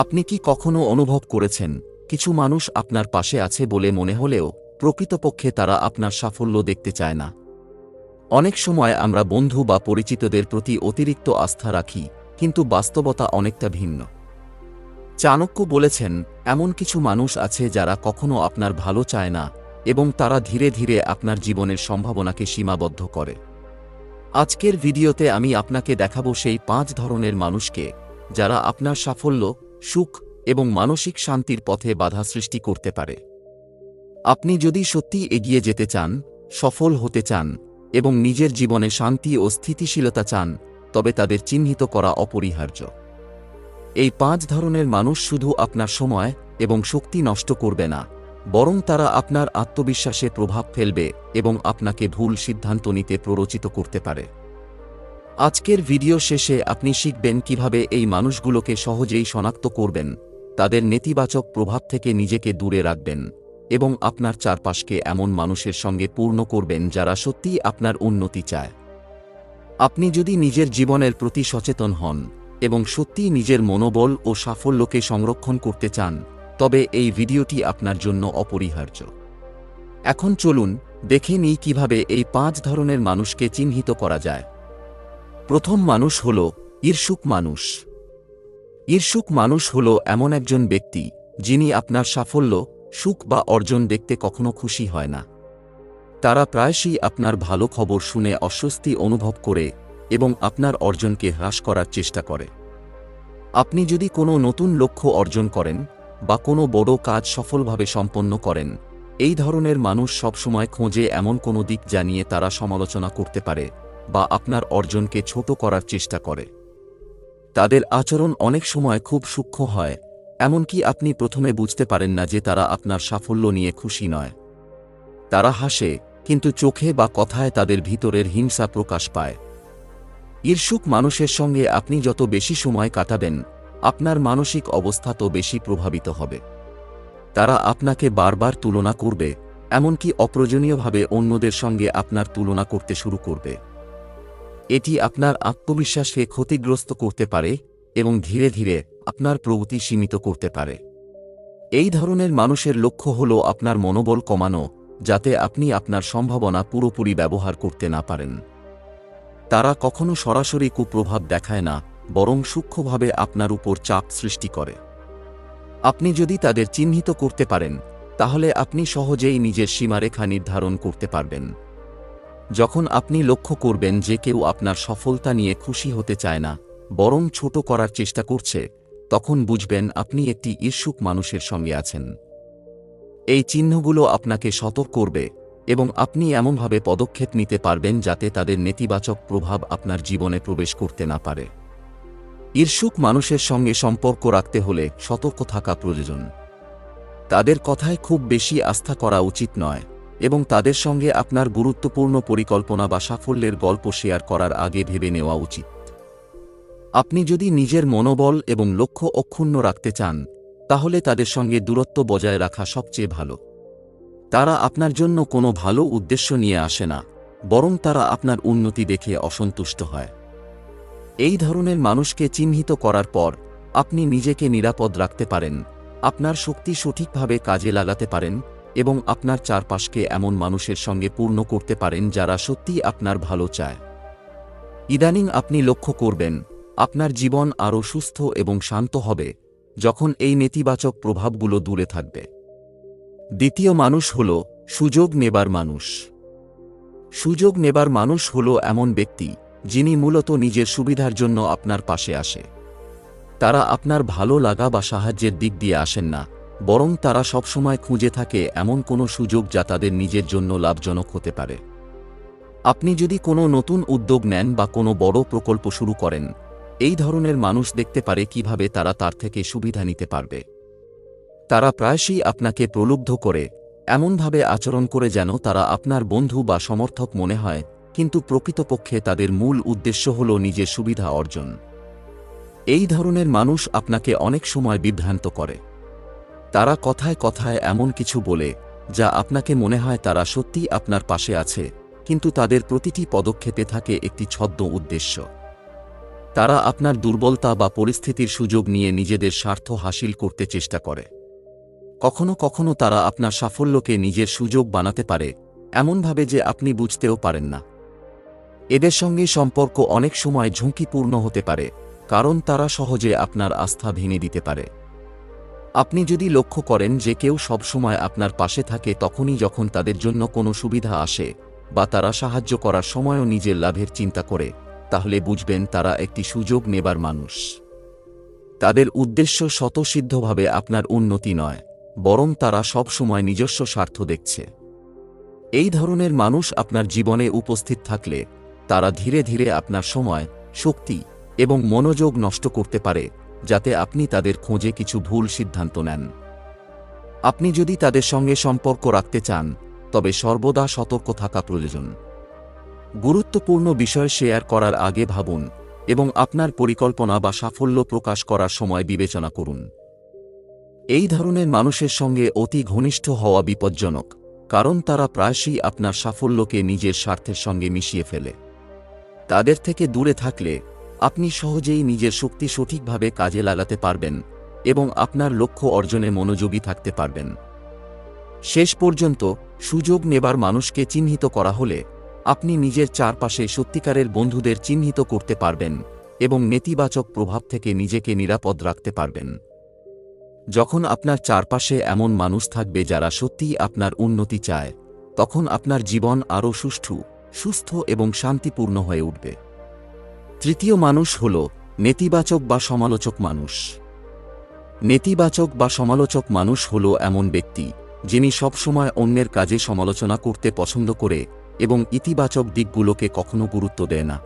আপনি কি কখনো অনুভব করেছেন, কিছু মানুষ আপনার পাশে আছে বলে মনে হলেও প্রকৃতপক্ষে তারা আপনার সাফল্য দেখতে চায় না? অনেক সময় আমরা বন্ধু বা পরিচিতদের প্রতি অতিরিক্ত আস্থা রাখি, কিন্তু বাস্তবতা অনেকটা ভিন্ন। চাণক্য বলেছেন, এমন কিছু মানুষ আছে যারা কখনো আপনার ভালো চায় না, এবং তারা ধীরে ধীরে আপনার জীবনের সম্ভাবনাকে সীমাবদ্ধ করে। আজকের ভিডিওতে আমি আপনাকে দেখাবো সেই পাঁচ ধরনের মানুষকে, যারা আপনার সাফল্য সুখ এবং মানসিক শান্তির পথে বাধা সৃষ্টি করতে পারে। আপনি যদি সত্যি এগিয়ে যেতে চান, সফল হতে চান এবং নিজের জীবনে শান্তি ও স্থিতিশীলতা চান, তবে তাদের চিহ্নিত করা অপরিহার্য। এই পাঁচ ধরনের মানুষ শুধু আপনার সময় এবং শক্তি নষ্ট করবে না, বরং তারা আপনার আত্মবিশ্বাসে প্রভাব ফেলবে এবং আপনাকে ভুল সিদ্ধান্ত নিতে প্ররোচিত করতে পারে। আজকের ভিডিও শেষে আপনি শিখবেন কীভাবে এই মানুষগুলোকে সহজেই শনাক্ত করবেন, তাদের নেতিবাচক প্রভাব থেকে নিজেকে দূরে রাখবেন এবং আপনার চারপাশকে এমন মানুষের সঙ্গে পূর্ণ করবেন যারা সত্যিই আপনার উন্নতি চায়। আপনি যদি নিজের জীবনের প্রতি সচেতন হন এবং সত্যিই নিজের মনোবল ও সাফল্যকে সংরক্ষণ করতে চান, তবে এই ভিডিওটি আপনার জন্য অপরিহার্য। এখন চলুন দেখে নিই কীভাবে এই পাঁচ ধরনের মানুষকে চিহ্নিত করা যায়। প্রথম মানুষ হল ঈর্ষুক মানুষ। ঈর্ষুক মানুষ হল এমন একজন ব্যক্তি, যিনি আপনার সাফল্য, সুখ বা অর্জন দেখতে কখনো খুশি হয় না। তারা প্রায়শই আপনার ভালো খবর শুনে অস্বস্তি অনুভব করে এবং আপনার অর্জনকে হ্রাস করার চেষ্টা করে। আপনি যদি কোনো নতুন লক্ষ্য অর্জন করেন বা কোনো বড় কাজ সফলভাবে সম্পন্ন করেন, এই ধরনের মানুষ সবসময় খোঁজে এমন কোনো দিক জানিয়ে তারা সমালোচনা করতে পারে। বা আপনার অর্জনকে ছোট করার চেষ্টা করে। তাদের আচরণ অনেক সময় খুব সূক্ষ্ম হয়, এমনকি আপনি প্রথমে বুঝতে পারেন না যে তারা আপনার সাফল্য নিয়ে খুশি নয়। তারা হাসে, কিন্তু চোখে বা কথায় তাদের ভিতরের হিংসা প্রকাশ পায়। ঈর্ষুক মানুষের সঙ্গে আপনি যত বেশি সময় কাটাবেন, আপনার মানসিক অবস্থা তো বেশি প্রভাবিত হবে। তারা আপনাকে বারবার তুলনা করবে, এমনকি অপ্রয়োজনীয়ভাবে অন্যদের সঙ্গে আপনার তুলনা করতে শুরু করবে। এটি আপনার আত্মবিশ্বাসকে ক্ষতিগ্রস্ত করতে পারে এবং ধীরে ধীরে আপনার প্রগতি সীমিত করতে পারে। এই ধরনের মানুষের লক্ষ্য হল আপনার মনোবল কমানো, যাতে আপনি আপনার সম্ভাবনা পুরোপুরি ব্যবহার করতে না পারেন। তারা কখনো সরাসরি কুপ্রভাব দেখায় না, বরং সূক্ষ্মভাবে আপনার উপর চাপ সৃষ্টি করে। আপনি যদি তাদের চিহ্নিত করতে পারেন, তাহলে আপনি সহজেই নিজের সীমারেখা নির্ধারণ করতে পারবেন। যখন আপনি লক্ষ্য করবেন যে কেউ আপনার সফলতা নিয়ে খুশি হতে চায় না, বরং ছোট করার চেষ্টা করছে, তখন বুঝবেন আপনি একটি ঈর্ষুক মানুষের সঙ্গে আছেন। এই চিহ্নগুলো আপনাকে সতর্ক করবে এবং আপনি এমনভাবে পদক্ষেপ নিতে পারবেন যাতে তাদের নেতিবাচক প্রভাব আপনার জীবনে প্রবেশ করতে না পারে। ঈর্ষুক মানুষের সঙ্গে সম্পর্ক রাখতে হলে সতর্ক থাকা প্রয়োজন। তাদের কথায় খুব বেশি আস্থা করা উচিত নয়। এবং তাদের সঙ্গে আপনার গুরুত্বপূর্ণ পরিকল্পনা বা সাফল্যের গল্প শেয়ার করার আগে ভেবে নেওয়া উচিত। আপনি যদি নিজের মনোবল এবং লক্ষ্য অক্ষুণ্ণ রাখতে চান, তাহলে তাদের সঙ্গে দূরত্ব বজায় রাখা সবচেয়ে ভালো। তারা আপনার জন্য কোনো ভালো উদ্দেশ্য নিয়ে আসে না, বরং তারা আপনার উন্নতি দেখে অসন্তুষ্ট হয়। এই ধরনের মানুষকে চিহ্নিত করার পর, আপনি নিজেকে নিরাপদ রাখতে পারেন, আপনার শক্তি সঠিকভাবে কাজে লাগাতে পারেন এবং আপনার চারপাশকে এমন মানুষের সঙ্গে পূর্ণ করতে পারেন যারা সত্যি আপনার ভালো চায়। ইদানিং আপনি লক্ষ্য করবেন, আপনার জীবন আরও সুস্থ এবং শান্ত হবে, যখন এই নেতিবাচক প্রভাবগুলো দূরে থাকবে। দ্বিতীয় মানুষ হল, সুযোগ নেবার মানুষ। সুযোগ নেবার মানুষ হল এমন ব্যক্তি, যিনি মূলত নিজের সুবিধার জন্য আপনার পাশে আসে। তারা আপনার ভালো লাগা বা সাহায্যের দিক দিয়ে আসেন না বরং তারা সবসময় খুঁজে থাকে এমন কোনো সুযোগ যা তাদের নিজের জন্য লাভজনক হতে পারে। আপনি যদি কোনো নতুন উদ্যোগ নেন বা কোনো বড় প্রকল্প শুরু করেন, এই ধরনের মানুষ দেখতে পারে কীভাবে তারা তার থেকে সুবিধা নিতে পারবে। তারা প্রায়শই আপনাকে প্রলুব্ধ করে, এমনভাবে আচরণ করে যেন তারা আপনার বন্ধু বা সমর্থক মনে হয়, কিন্তু প্রকৃতপক্ষে তাদের মূল উদ্দেশ্য হল নিজের সুবিধা অর্জন। এই ধরনের মানুষ আপনাকে অনেক সময় বিভ্রান্ত করে। তারা কথায় কথায় এমন কিছু বলে, যা আপনাকে মনে হয় তারা সত্যিই আপনার পাশে আছে, কিন্তু তাদের প্রতিটি পদক্ষেপে থাকে একটি ছদ্ম উদ্দেশ্য। তারা আপনার দুর্বলতা বা পরিস্থিতির সুযোগ নিয়ে নিজেদের স্বার্থ হাসিল করতে চেষ্টা করে। কখনো কখনো তারা আপনার সাফল্যকে নিজের সুযোগ বানাতে পারে, এমনভাবে যে আপনি বুঝতেও পারেন না। এদের সঙ্গে সম্পর্ক অনেক সময় ঝুঁকিপূর্ণ হতে পারে, কারণ তারা সহজে আপনার আস্থা ভেঙে দিতে পারে। আপনি যদি লক্ষ্য করেন যে কেউ সবসময় আপনার পাশে থাকে তখনই যখন তাদের জন্য কোনো সুবিধা আসে, বা তারা সাহায্য করার সময়ও নিজের লাভের চিন্তা করে, তাহলে বুঝবেন তারা একটি সুযোগ নেবার মানুষ। তাদের উদ্দেশ্য স্বতঃসিদ্ধভাবে আপনার উন্নতি নয়, বরং তারা সব সময় নিজস্ব স্বার্থ দেখছে। এই ধরনের মানুষ আপনার জীবনে উপস্থিত থাকলে, তারা ধীরে ধীরে আপনার সময়, শক্তি এবং মনোযোগ নষ্ট করতে পারে যাতে আপনি তাদের খোঁজে কিছু ভুল সিদ্ধান্ত নেন। আপনি যদি তাদের সঙ্গে সম্পর্ক রাখতে চান, তবে সর্বদা সতর্ক থাকা প্রয়োজন। গুরুত্বপূর্ণ বিষয় শেয়ার করার আগে ভাবুন এবং আপনার পরিকল্পনা বা সাফল্য প্রকাশ করার সময় বিবেচনা করুন। এই ধরনের মানুষের সঙ্গে অতি ঘনিষ্ঠ হওয়া বিপজ্জনক, কারণ তারা প্রায়শই আপনার সাফল্যকে নিজের স্বার্থের সঙ্গে মিশিয়ে ফেলে। তাদের থেকে দূরে থাকলে আপনি সহজেই নিজের শক্তি সঠিকভাবে কাজে লাগাতে পারবেন এবং আপনার লক্ষ্য অর্জনে মনোযোগী থাকতে পারবেন। শেষ পর্যন্ত সুযোগ নেবার মানুষকে চিহ্নিত করা হলে আপনি নিজের চারপাশে সত্যিকারের বন্ধুদের চিহ্নিত করতে পারবেন এবং নেতিবাচক প্রভাব থেকে নিজেকে নিরাপদ রাখতে পারবেন। যখন আপনার চারপাশে এমন মানুষ থাকবে যারা সত্যিই আপনার উন্নতি চায়, তখন আপনার জীবন আরও সুষ্ঠু, সুস্থ এবং শান্তিপূর্ণ হয়ে উঠবে। তৃতীয় মানুষ হল নেতিবাচক বা সমালোচক মানুষ। নেতিবাচক বা সমালোচক মানুষ হল এমন ব্যক্তি, যিনি সবসময় অন্যের কাজে সমালোচনা করতে পছন্দ করে এবং ইতিবাচক দিকগুলোকে কখনো গুরুত্ব দেয় না।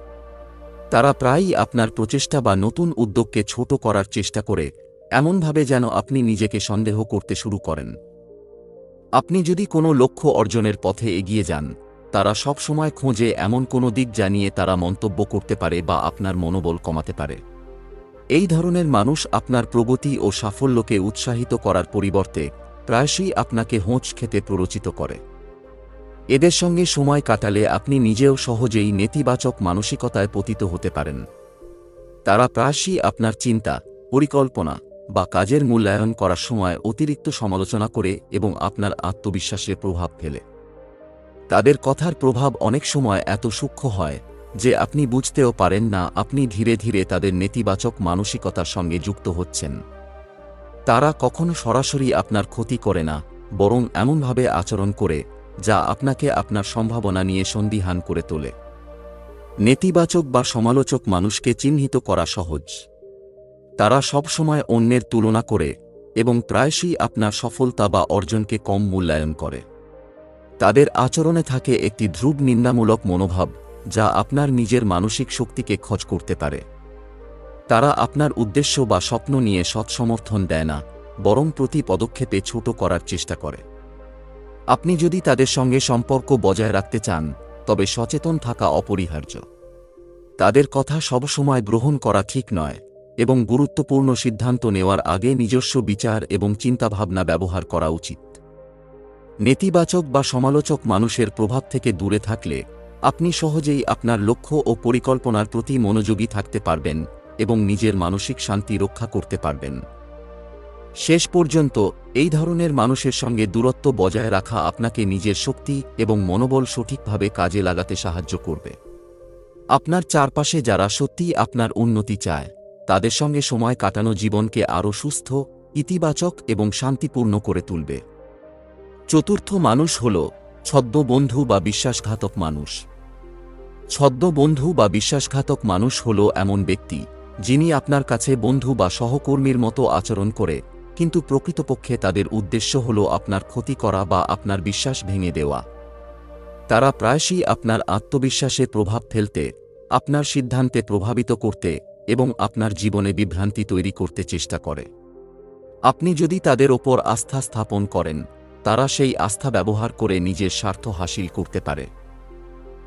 তারা প্রায়ই আপনার প্রচেষ্টা বা নতুন উদ্যোগকে ছোট করার চেষ্টা করে, এমনভাবে যেন আপনি নিজেকে সন্দেহ করতে শুরু করেন। আপনি যদি কোনো লক্ষ্য অর্জনের পথে এগিয়ে যান তারা সবসময় খোঁজে এমন কোনো দিক জানিয়ে তারা মন্তব্য করতে পারে বা আপনার মনোবল কমাতে পারে। এই ধরনের মানুষ আপনার প্রগতি ও সাফল্যকে উৎসাহিত করার পরিবর্তে প্রায়শই আপনাকে হোঁচ খেতে প্ররোচিত করে। এদের সঙ্গে সময় কাটালে আপনি নিজেও সহজেই নেতিবাচক মানসিকতায় পতিত হতে পারেন। তারা প্রায়শই আপনার চিন্তা, পরিকল্পনা বা কাজের মূল্যায়ন করার সময় অতিরিক্ত সমালোচনা করে এবং আপনার আত্মবিশ্বাসের প্রভাব ফেলে। তাদের কথার প্রভাব অনেক সময় এত সূক্ষ্ম হয় যে আপনি বুঝতেও পারেন না আপনি ধীরে ধীরে তাদের নেতিবাচক মানসিকতার সঙ্গে যুক্ত হচ্ছেন। তারা কখনো সরাসরি আপনার ক্ষতি করে না, বরং এমনভাবে আচরণ করে, যা আপনাকে আপনার সম্ভাবনা নিয়ে সন্দিহান করে তোলে। নেতিবাচক বা সমালোচক মানুষকে চিহ্নিত করা সহজ। তারা সবসময় অন্যের তুলনা করে এবং প্রায়শই আপনার সফলতা বা অর্জনকে কম মূল্যায়ন করে। তাদের আচরণে থাকে একটি ধ্রুব নিন্দামূলক মনোভাব, যা আপনার নিজের মানসিক শক্তিকে খচ করতে পারে। তারা আপনার উদ্দেশ্য বা স্বপ্ন নিয়ে সৎসমর্থন দেয় না, বরং প্রতি পদক্ষেপে ছোট করার চেষ্টা করে। আপনি যদি তাদের সঙ্গে সম্পর্ক বজায় রাখতে চান, তবে সচেতন থাকা অপরিহার্য। তাদের কথা সবসময় গ্রহণ করা ঠিক নয়, এবং গুরুত্বপূর্ণ সিদ্ধান্ত নেওয়ার আগে নিজস্ব বিচার এবং চিন্তাভাবনা ব্যবহার করা উচিত। নেতিবাচক বা সমালোচক মানুষের প্রভাব থেকে দূরে থাকলে, আপনি সহজেই আপনার লক্ষ্য ও পরিকল্পনার প্রতি মনোযোগী থাকতে পারবেন এবং নিজের মানসিক শান্তি রক্ষা করতে পারবেন। শেষ পর্যন্ত, এই ধরনের মানুষের সঙ্গে দূরত্ব বজায় রাখা আপনাকে নিজের শক্তি এবং মনোবল সঠিকভাবে কাজে লাগাতে সাহায্য করবে। আপনার চারপাশে যারা সত্যিই আপনার উন্নতি চায়, তাদের সঙ্গে সময় কাটানো জীবনকে আরও সুস্থ, ইতিবাচক এবং শান্তিপূর্ণ করে তুলবে। চতুর্থ মানুষ হল ছদ্মবন্ধু বা বিশ্বাসঘাতক মানুষ। ছদ্মবন্ধু বা বিশ্বাসঘাতক মানুষ হল এমন ব্যক্তি যিনি আপনার কাছে বন্ধু বা সহকর্মীর মতো আচরণ করে, কিন্তু প্রকৃতপক্ষে তাদের উদ্দেশ্য হল আপনার ক্ষতি করা বা আপনার বিশ্বাস ভেঙে দেওয়া। তারা প্রায়শই আপনার আত্মবিশ্বাসে প্রভাব ফেলতে, আপনার সিদ্ধান্তে প্রভাবিত করতে এবং আপনার জীবনে বিভ্রান্তি তৈরি করতে চেষ্টা করে। আপনি যদি তাদের ওপর আস্থা স্থাপন করেন তারা সেই আস্থা ব্যবহার করে নিজের স্বার্থ হাসিল করতে পারে।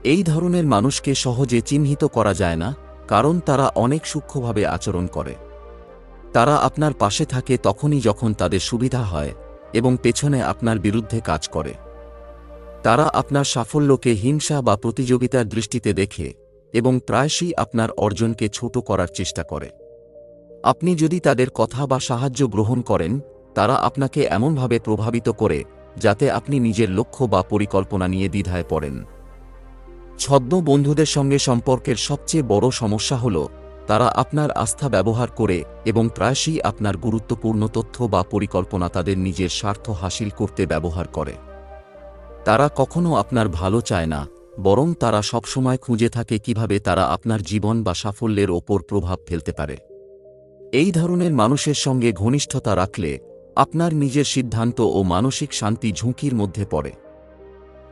এই ধরনের মানুষকে সহজে চিহ্নিত করা যায় না, কারণ তারা অনেক সূক্ষ্মভাবে আচরণ করে। তারা আপনার পাশে থাকে তখনই যখন তাদের সুবিধা হয় এবং পেছনে আপনার বিরুদ্ধে কাজ করে। তারা আপনার সাফল্যকে হিংসা বা প্রতিযোগিতার দৃষ্টিতে দেখে এবং প্রায়শই আপনার অর্জনকে ছোট করার চেষ্টা করে। আপনি যদি তাদের কথা বা সাহায্য গ্রহণ করেন তারা আপনাকে এমনভাবে প্রভাবিত করে, যাতে আপনি নিজের লক্ষ্য বা পরিকল্পনা নিয়ে দ্বিধায় পড়েন। ছদ্ম বন্ধুদের সঙ্গে সম্পর্কের সবচেয়ে বড় সমস্যা হল, তারা আপনার আস্থা ব্যবহার করে এবং প্রায়শই আপনার গুরুত্বপূর্ণ তথ্য বা পরিকল্পনা তাদের নিজের স্বার্থ হাসিল করতে ব্যবহার করে। তারা কখনো আপনার ভালো চায় না, বরং তারা সবসময় খুঁজে থাকে কীভাবে তারা আপনার জীবন বা সাফল্যের ওপর প্রভাব ফেলতে পারে। এই ধরনের মানুষের সঙ্গে ঘনিষ্ঠতা রাখলে আপনার নিজের সিদ্ধান্ত ও মানসিক শান্তি ঝুঁকির মধ্যে পড়ে।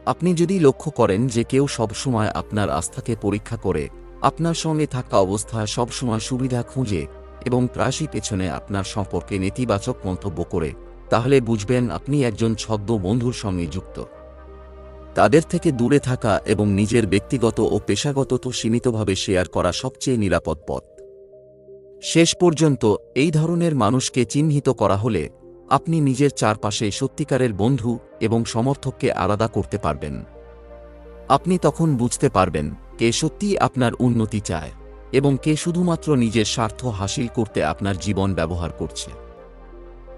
আপনি যদি লক্ষ্য করেন যে কেউ সবসময় আপনার আস্থাকে পরীক্ষা করে, আপনার সঙ্গে থাকা অবস্থায় সবসময় সুবিধা খুঁজে এবং প্রায়শই পেছনে আপনার সম্পর্কে নেতিবাচক মন্তব্য করে, তাহলে বুঝবেন আপনি একজন ছদ্ম বন্ধুর সঙ্গে যুক্ত। তাদের থেকে দূরে থাকা এবং নিজের ব্যক্তিগত ও পেশাগত তো সীমিতভাবে শেয়ার করা সবচেয়ে নিরাপদ পথ। শেষ পর্যন্ত এই ধরনের মানুষকে চিহ্নিত করা হলে আপনি নিজের চারপাশে সত্যিকারের বন্ধু এবং সমর্থককে আলাদা করতে পারবেন। আপনি তখন বুঝতে পারবেন কে সত্যিই আপনার উন্নতি চায় এবং কে শুধুমাত্র নিজের স্বার্থ হাসিল করতে আপনার জীবন ব্যবহার করছে।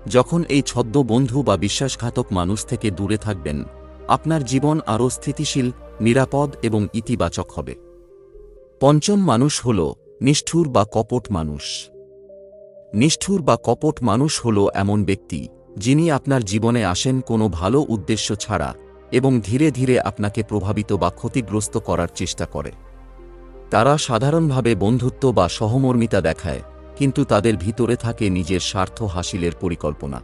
যখন এই ছদ্ম বন্ধু বা বিশ্বাসঘাতক মানুষ থেকে দূরে থাকবেন, আপনার জীবন আরও স্থিতিশীল, নিরাপদ এবং ইতিবাচক হবে। পঞ্চম মানুষ হল নিষ্ঠুর বা কপট মানুষ। নিষ্ঠুর বা কপট মানুষ হল এমন ব্যক্তি, যিনি আপনার জীবনে আসেন কোনো ভালো উদ্দেশ্য ছাড়া এবং ধীরে ধীরে আপনাকে প্রভাবিত বা ক্ষতিগ্রস্ত করার চেষ্টা করে। তারা সাধারণভাবে বন্ধুত্ব বা সহমর্মিতা দেখায়, কিন্তু তাদের ভিতরে থাকে নিজের স্বার্থ হাসিলের পরিকল্পনা।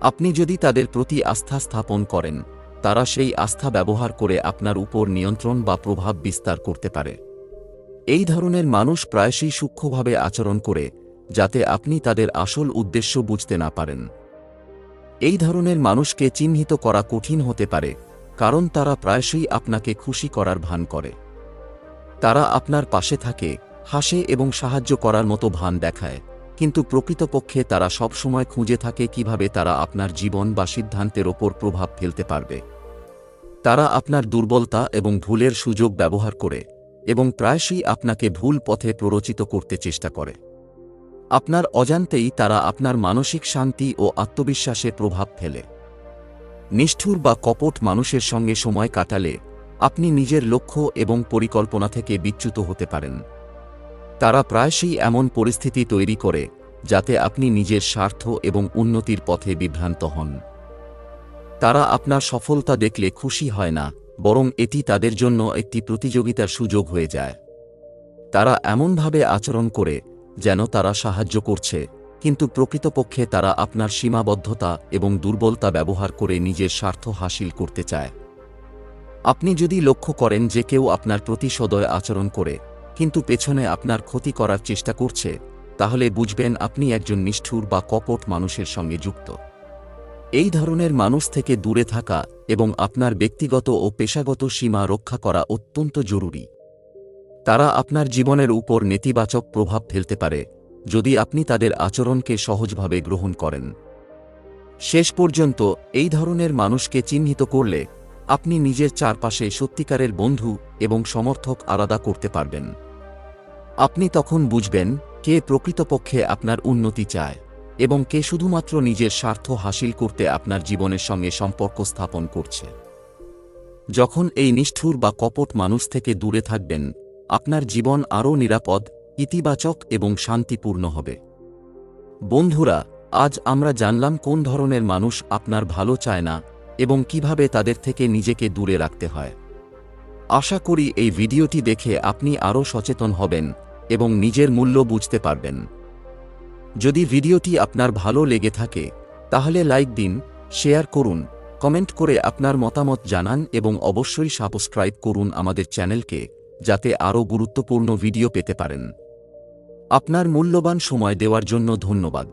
আপনি যদি তাদের প্রতি আস্থা স্থাপন করেন, তারা সেই আস্থা ব্যবহার করে আপনার উপর নিয়ন্ত্রণ বা প্রভাব বিস্তার করতে পারে। এই ধরনের মানুষ প্রায়শই সূক্ষ্মভাবে আচরণ করে যাতে আপনি তাদের আসল উদ্দেশ্য বুঝতে না পারেন। এই ধরনের মানুষকে চিহ্নিত করা কঠিন হতে পারে, কারণ তারা প্রায়শই আপনাকে খুশি করার ভান করে। তারা আপনার পাশে থাকে, হাসে এবং সাহায্য করার মতো ভান দেখায়, কিন্তু প্রকৃতপক্ষে তারা সবসময় খুঁজে থাকে কীভাবে তারা আপনার জীবন বা সিদ্ধান্তের ওপর প্রভাব ফেলতে পারবে। তারা আপনার দুর্বলতা এবং ভুলের সুযোগ ব্যবহার করে এবং প্রায়শই আপনাকে ভুল পথে প্ররোচিত করতে চেষ্টা করে। আপনার অজান্তেই তারা আপনার মানসিক শান্তি ও আত্মবিশ্বাসে প্রভাব ফেলে। নিষ্ঠুর বা কপট মানুষের সঙ্গে সময় কাটালে আপনি নিজের লক্ষ্য এবং পরিকল্পনা থেকে বিচ্যুত হতে পারেন। তারা প্রায়শই এমন পরিস্থিতি তৈরি করে যাতে আপনি নিজের স্বার্থ এবং উন্নতির পথে বিভ্রান্ত হন। তারা আপনার সফলতা দেখলে খুশি হয় না, বরং এটি তাদের জন্য একটি প্রতিযোগিতার সুযোগ হয়ে যায়। তারা এমনভাবে আচরণ করে যেন তারা সাহায্য করছে, কিন্তু প্রকৃতপক্ষে তারা আপনার সীমাবদ্ধতা এবং দুর্বলতা ব্যবহার করে নিজের স্বার্থ হাসিল করতে চায়। আপনি যদি লক্ষ্য করেন যে কেউ আপনার প্রতি সদয় আচরণ করে, কিন্তু পেছনে আপনার ক্ষতি করার চেষ্টা করছে, তাহলে বুঝবেন আপনি একজন নিষ্ঠুর বা কপট মানুষের সঙ্গে যুক্ত। এই ধরনের মানুষ থেকে দূরে থাকা এবং আপনার ব্যক্তিগত ও পেশাগত সীমা রক্ষা করা অত্যন্ত জরুরি। তারা আপনার জীবনের উপর নেতিবাচক প্রভাব ফেলতে পারে, যদি আপনি তাদের আচরণকে সহজভাবে গ্রহণ করেন। শেষ পর্যন্ত, এই ধরনের মানুষকে চিহ্নিত করলে, আপনি নিজের চারপাশে সত্যিকারের বন্ধু এবং সমর্থক আলাদা করতে পারবেন। আপনি তখন বুঝবেন, কে প্রকৃতপক্ষে আপনার উন্নতি চায় এবং কে শুধুমাত্র নিজের স্বার্থ হাসিল করতে আপনার জীবনের সঙ্গে সম্পর্ক স্থাপন করছে। যখন এই নিষ্ঠুর বা কপট মানুষ থেকে দূরে থাকবেন আপনার জীবন আরও নিরাপদ, ইতিবাচক এবং শান্তিপূর্ণ হবে। বন্ধুরা, আজ আমরা জানলাম কোন ধরনের মানুষ আপনার ভালো চায় না এবং কীভাবে তাদের থেকে নিজেকে দূরে রাখতে হয়। আশা করি এই ভিডিওটি দেখে আপনি আরও সচেতন হবেন এবং নিজের মূল্য বুঝতে পারবেন। যদি ভিডিওটি আপনার ভালো লেগে থাকে, তাহলে লাইক দিন, শেয়ার করুন, কমেন্ট করে আপনার মতামত জানান এবং অবশ্যই সাবস্ক্রাইব করুন আমাদের চ্যানেলকে। যাতে আরও গুরুত্বপূর্ণ ভিডিও পেতে পারেন। আপনার মূল্যবান সময় দেওয়ার জন্য ধন্যবাদ।